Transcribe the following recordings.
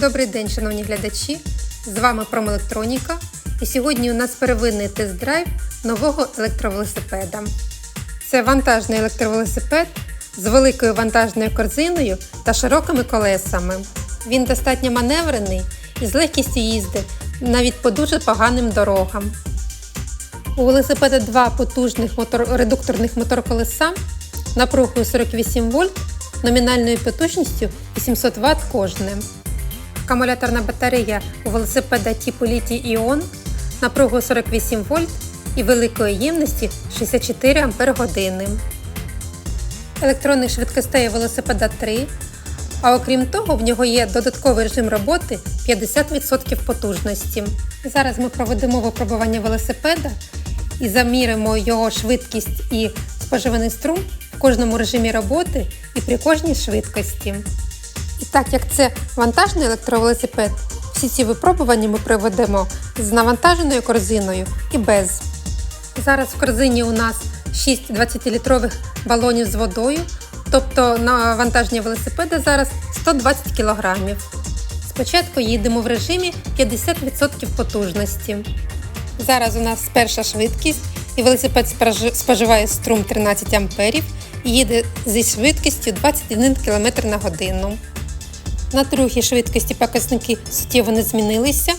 Добрий день, шановні глядачі! З вами Промелектроніка. І сьогодні у нас первинний тест-драйв нового електровелосипеда. Це вантажний електровелосипед з великою вантажною корзиною та широкими колесами. Він достатньо маневрений і з легкістю їздить навіть по дуже поганим дорогам. У велосипеда два потужних мотор... редукторних моторколеса напругою 48 вольт, номінальною потужністю 800 Вт кожне. Акумуляторна батарея у велосипеда типу літій іон напругою 48 вольт і великої ємності 64 Ах. Електронних швидкостей велосипеда 3, а окрім того, в нього є додатковий режим роботи 50% потужності. Зараз ми проведемо випробування велосипеда і заміримо його швидкість і споживаний струм в кожному режимі роботи і при кожній швидкості. Так як це вантажний електровелосипед, всі ці випробування ми проведемо з навантаженою корзиною і без. Зараз в корзині у нас 6 20-літрових балонів з водою, тобто навантаження велосипеда зараз 120 кг. Спочатку їдемо в режимі 50% потужності. Зараз у нас перша швидкість, і велосипед споживає струм 13 А і їде зі швидкістю 21 км на годину. На другій швидкості показники суттєво не змінилися.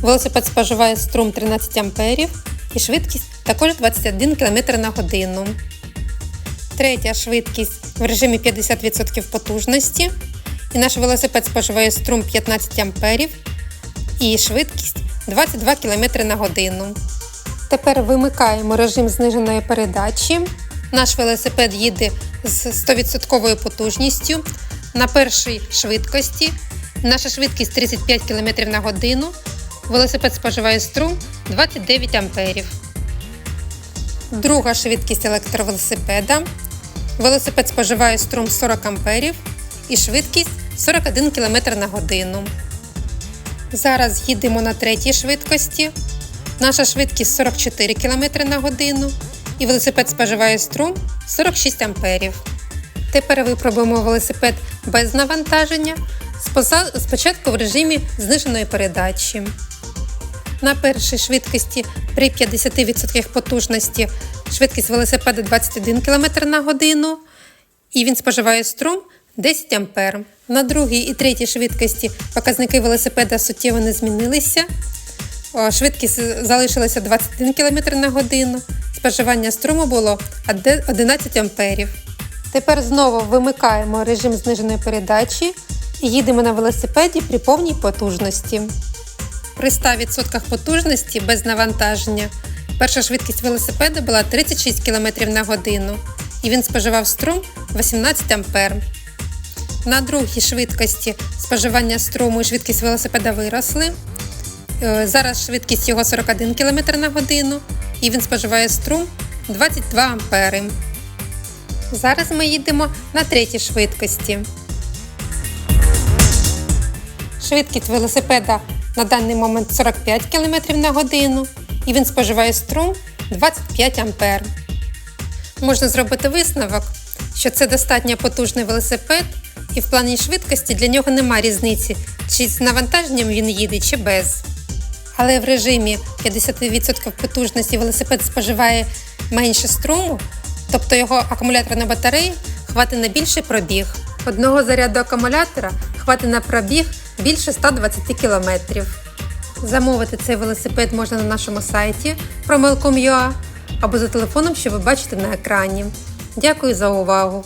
Велосипед споживає струм 13 А і швидкість також 21 км на годину. Третя швидкість в режимі 50% потужності. І наш велосипед споживає струм 15 А і швидкість 22 км на годину. Тепер вимикаємо режим зниженої передачі. Наш велосипед їде з 100% потужністю на першій швидкості. Наша швидкість 35 км на годину. Велосипед споживає струм 29 А. Друга швидкість електровелосипеда. Велосипед споживає струм 40 А і швидкість 41 км на годину. Зараз їдемо на третій швидкості. Наша швидкість 44 км на годину. І велосипед споживає струм 46 А. Тепер випробуємо велосипед без навантаження. Спочатку в режимі зниженої передачі. На першій швидкості при 50% потужності швидкість велосипеда 21 км на годину. І він споживає струм 10 А. На другій і третій швидкості показники велосипеда суттєво не змінилися. Швидкість залишилася 21 км на годину. Споживання струму було 11 А. Тепер знову вимикаємо режим зниженої передачі і їдемо на велосипеді при повній потужності. При 100% потужності без навантаження перша швидкість велосипеда була 36 км на годину і він споживав струм 18 А. На другій швидкості споживання струму і швидкість велосипеда виросли. Е, зараз швидкість його 41 км на годину і він споживає струм 22 А. Зараз ми їдемо на третій швидкості. Швидкість велосипеда на даний момент 45 км на годину і він споживає струм 25 А. Можна зробити висновок, що це достатньо потужний велосипед, і в плані швидкості для нього немає різниці, чи з навантаженням він їде, чи без. Але в режимі 50% потужності велосипед споживає менше струму, тобто його акумуляторна батарея хватить на більший пробіг. Одного заряду акумулятора хватить на пробіг більше 120 км. Замовити цей велосипед можна на нашому сайті promil.com.ua або за телефоном, що ви бачите на екрані. Дякую за увагу!